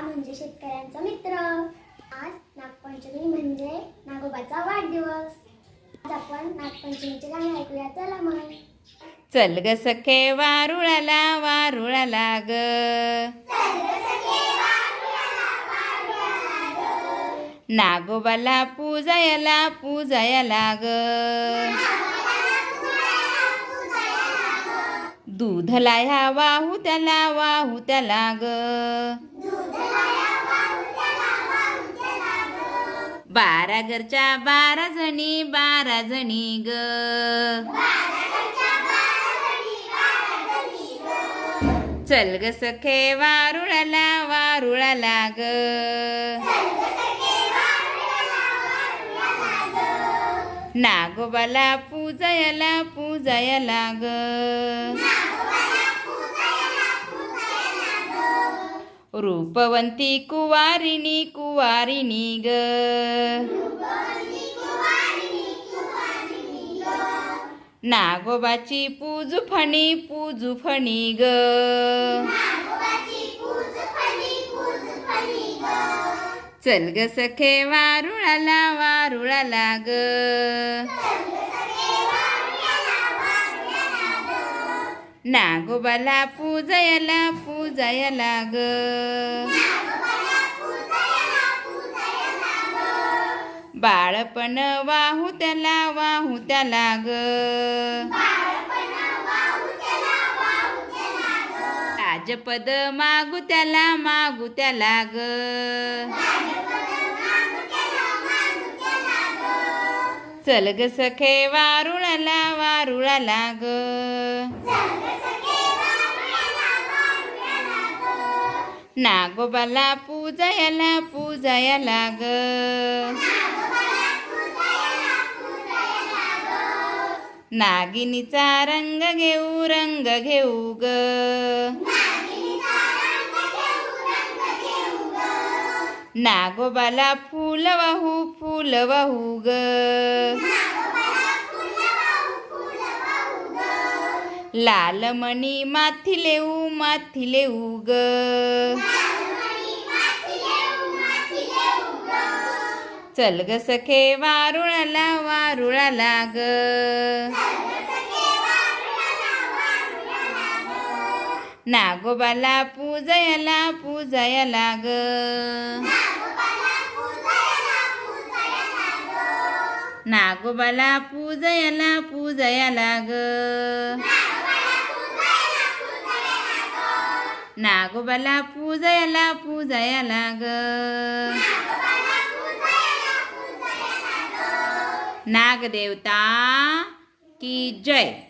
म्हणजे शेतकऱ्यांचा मित्र. आज नागपंचमी म्हणजे नागोबाचा वाढदिवस. आज आपण नागपंचमीचे गाणे ऐकूया. चला मग. चल ग सखे वारुळाला वारुळाला ग. नागोबाला पूजायला पूजायला ग. दूध लाया वाहू त्याला वाहू त्याला ग बारा घरच्या बारा जणी बारा जणी ग. चल ग सखे वारुळाला वारुळाला ग नागोबाला पूजायला पूजायला ग रूपवंती कुवारिणी कुवारिणी ग. नागोबाची पूजू फणी पूजू फणी ग. चल ग सखे वारुळाला वारुळाला ग. नागोबाला पूजयला पूजाया लाग बाळपण वाहू त्याला वाहू त्याला ग राजपद मागू त्याला मागू त्याला ग चल ग सखे वारुळाला वारुळाला ग नागोबाला पूजयाला पूजयाला लाग. नागिनीचा रंग घेऊ रंग घेऊ ग. नागोबाला फूल वाहू फूल वाहू ग. लाल मणी माथी लेऊ माथी लेऊ ग. चल ग सखे वारुळाला वारुळाला ग. नागोबाला पूजयाला पूजयाला ग. नागोबाला पूजयाला पूजयाला ग. नागोबाला पूजयाला पूजयाला ग नागदेवता की जय.